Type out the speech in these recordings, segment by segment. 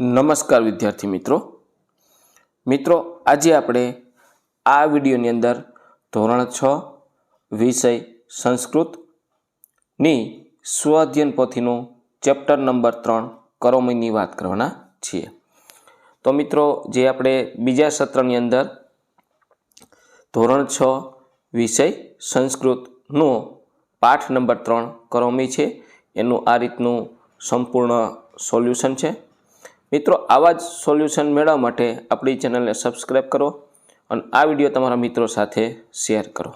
નમસ્કાર વિદ્યાર્થી મિત્રો. મિત્રો, આજે આપણે આ વિડીયોની અંદર ધોરણ છ, વિષય સંસ્કૃતની સ્વઅધ્યયન પોથીનો ચેપ્ટર નંબર ત્રણ કરોમીની વાત કરવાના છીએ. તો મિત્રો, જે આપણે બીજા સત્રની અંદર ધોરણ છ, વિષય સંસ્કૃતનો પાઠ નંબર ત્રણ કરોમી છે, એનું આ રીતનું સંપૂર્ણ સોલ્યુશન છે. મિત્રો, આવા જ સોલ્યુશન મેળવવા માટે આપણી ચેનલને સબસ્ક્રાઈબ કરો અને આ વીડિયો તમારા મિત્રો સાથે શેર કરો.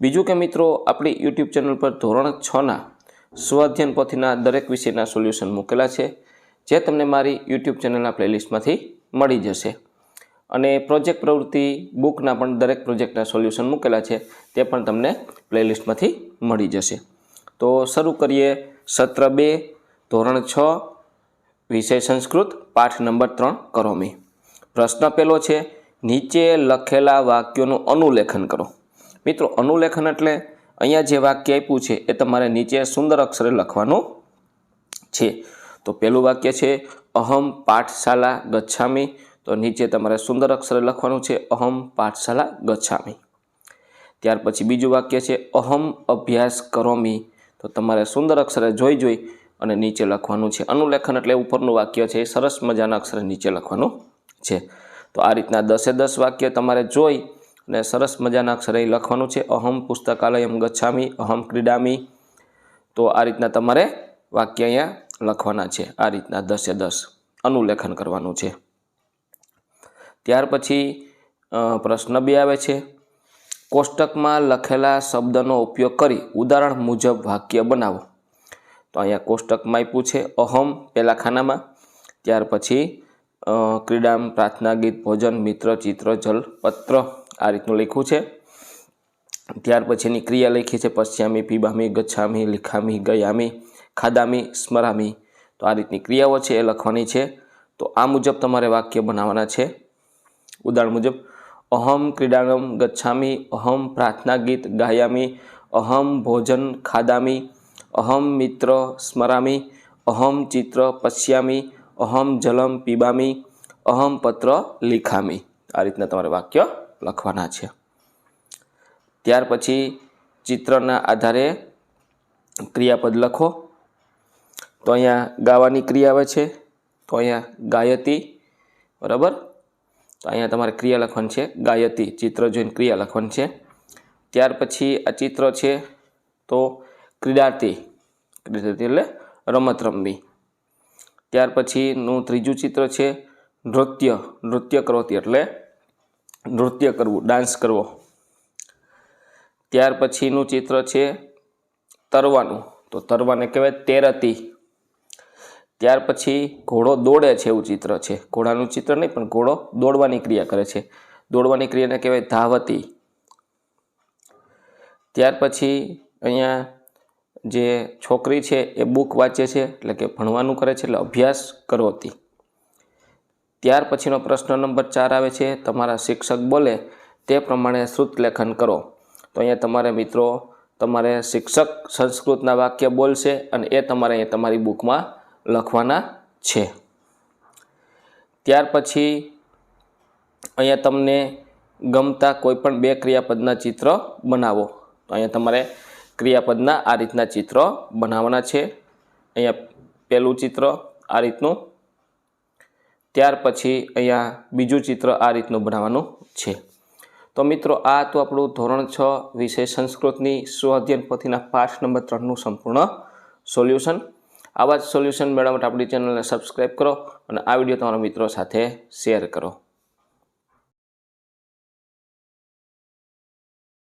બીજું કે મિત્રો, આપણી યુટ્યુબ ચેનલ પર ધોરણ છના સ્વાધ્યન પોથીના દરેક વિષયના સોલ્યુશન મૂકેલા છે, જે તમને મારી યુટ્યુબ ચેનલના પ્લેલિસ્ટમાંથી મળી જશે. અને પ્રોજેક્ટ પ્રવૃત્તિ બુકના પણ દરેક પ્રોજેક્ટના સોલ્યુશન મૂકેલા છે, તે પણ તમને પ્લેલિસ્ટમાંથી મળી જશે. તો શરૂ કરીએ. સત્ર બે, ધોરણ છ વિષય સંસ્કૃત, પાઠ નંબર ત્રણ, કરોમી. પ્રશ્ન પહેલો છે, નીચે લખેલા વાક્યોનું અનુલેખન કરો. મિત્રો, અનુલેખન એટલે અહીંયા જે વાક્ય આપ્યું છે, એ તમારે નીચે સુંદર અક્ષરે લખવાનું છે. તો પહેલું વાક્ય છે, અહમ પાઠશાલા ગચ્છામી. તો નીચે તમારે સુંદર અક્ષરે લખવાનું છે, અહમ પાઠશાલા ગચ્છામી. ત્યાર પછી બીજું વાક્ય છે, અહમ અભ્યાસ કરોમી. તો તમારે સુંદર અક્ષરે જોઈ જોઈ અને નીચે લખવાનું છે. અનુલેખન એટલે ઉપરનું વાક્ય છે. એ સરસ મજાના અક્ષરે નીચે લખવાનું છે. તો આ રીતના દસે દસ વાક્ય તમારે જોઈ અને સરસ મજાના અક્ષરે લખવાનું છે. અહમ પુસ્તકાલયમ ગચ્છામી, અહમ ક્રીડામી. તો આ રીતના તમારે વાક્ય અહીંયા લખવાના છે. આ રીતના દસે દસ અનુલેખન કરવાનું છે. ત્યાર પછી પ્રશ્ન બી આવે છે. કોષ્ટકમાં લખેલા શબ્દનો ઉપયોગ કરી ઉદાહરણ મુજબ વાક્ય બનાવો. અહીંયા કોષ્ટકમાં આપ્યું છે, અહમ, પહેલા ખાનામાં. ત્યાર પછી ક્રીડામ, પ્રાર્થના, ગીત, ભોજન, મિત્ર, ચિત્ર, જલ, પત્ર, આ રીતનું લખ્યું છે. ત્યાર પછીની ક્રિયા લખી છે, પશ્યામી, પીબામી, ગચ્છામી, લિખામી, ગયામી, ખાદામી, સ્મરામી. તો આ રીતની ક્રિયાઓ છે, એ લખવાની છે. તો આ મુજબ તમારે વાક્ય બનાવવાના છે. ઉદાહરણ મુજબ, અહમ, ક્રીડાંગમ, ગચ્છામી, અહમ, પ્રાર્થના, ગીત, ગાયામી, અહમ, ભોજન, ખાદામી અહમ મિત્ર સ્મરામી, અહમ ચિત્ર પશ્યામી, અહમ જલમ પીબામી, અહમ પત્ર લિખામી. આ રીતના તમારે વાક્ય લખવાના છે. ત્યાર પછી ચિત્રના આધારે ક્રિયાપદ લખો. તો અહીંયા ગાવાની ક્રિયા આવે છે. તો અહીંયા ગાયતી, બરાબર? તો અહીંયા તમારે ક્રિયા લખવાની છે. ગાયતી, ચિત્ર જોઈને ક્રિયા લખવાની છે. ત્યાર પછી આ ચિત્ર છે. તો ક્રીડાતી ક્રીડાતી એટલે રમત રમવી. ત્યાર પછીનું ત્રીજું ચિત્ર છે નૃત્ય. નૃત્ય કરવતી એટલે નૃત્ય કરવું, ડાન્સ કરવો. ત્યાર પછીનું ચિત્ર છે તરવાનું. તો તરવાને કહેવાય તેરતી. ત્યાર પછી ઘોડો દોડે છે એવું ચિત્ર છે. ઘોડાનું ચિત્ર નહીં, પણ ઘોડો દોડવાની ક્રિયા કરે છે. દોડવાની ક્રિયાને કહેવાય ધાવતી. ત્યાર પછી અહીંયા જે છોકરી છે એ બુક વાંચે છે, એટલે કે ભણવાનું કરે છે, એટલે અભ્યાસ કરવતી ત્યાર પછીનો પ્રશ્ન નંબર ચાર આવે છે, તમારા શિક્ષક બોલે તે પ્રમાણે શ્રુત લેખન કરો. તો અહીંયા તમારે મિત્રો, તમારે શિક્ષક સંસ્કૃતના વાક્ય બોલશે અને એ તમારે અહીંયા તમારી બુકમાં લખવાના છે. ત્યાર પછી અહીંયા તમને ગમતા કોઈપણ બે ક્રિયાપદના ચિત્ર બનાવો. તો અહીંયા તમારે ક્રિયાપદના આ રીતના ચિત્ર બનાવવાના છે. અહીંયા પહેલું ચિત્ર આ રીતનું. ત્યાર પછી અહીંયા બીજું ચિત્ર આ રીતનું બનાવવાનું છે. તો મિત્રો, આ તો આપણું ધોરણ છ વિષય સંસ્કૃતની સ્વઅધ્યયન પોથીના પાઠ નંબર ત્રણનું સંપૂર્ણ સોલ્યુશન. આવા જ સોલ્યુશન મેળવવા માટે આપણી ચેનલને સબસ્ક્રાઈબ કરો અને આ વીડિયો તમારા મિત્રો સાથે શેર કરો.